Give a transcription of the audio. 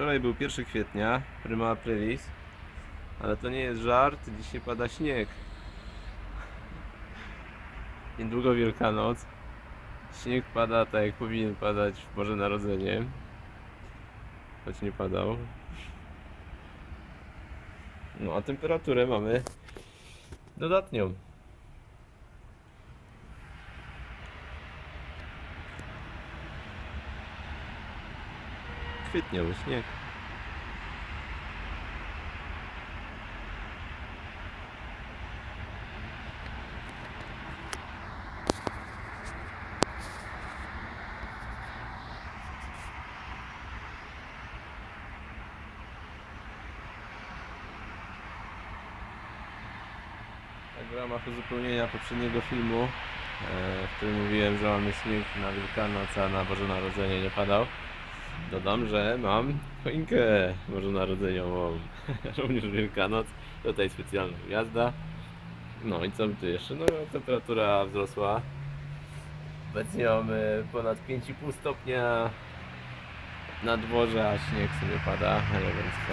Wczoraj był 1 kwietnia, prima aprilis, ale to nie jest żart, dzisiaj pada śnieg. Niedługo Wielkanoc. Śnieg pada tak jak powinien padać w Boże Narodzenie. Choć nie padał. No a temperaturę mamy dodatnią. Kwietniowy śnieg. W ramach uzupełnienia poprzedniego filmu, e, w którym mówiłem, że mamy śnieg na Wielkanoc, a na Boże Narodzenie nie padał, dodam, że mam choinkę bożonarodzeniową, również Wielkanoc, tutaj specjalna gwiazda. No i co tu jeszcze? No temperatura wzrosła. Obecnie mamy ponad 5,5 stopnia na dworze, a śnieg sobie pada elegancko.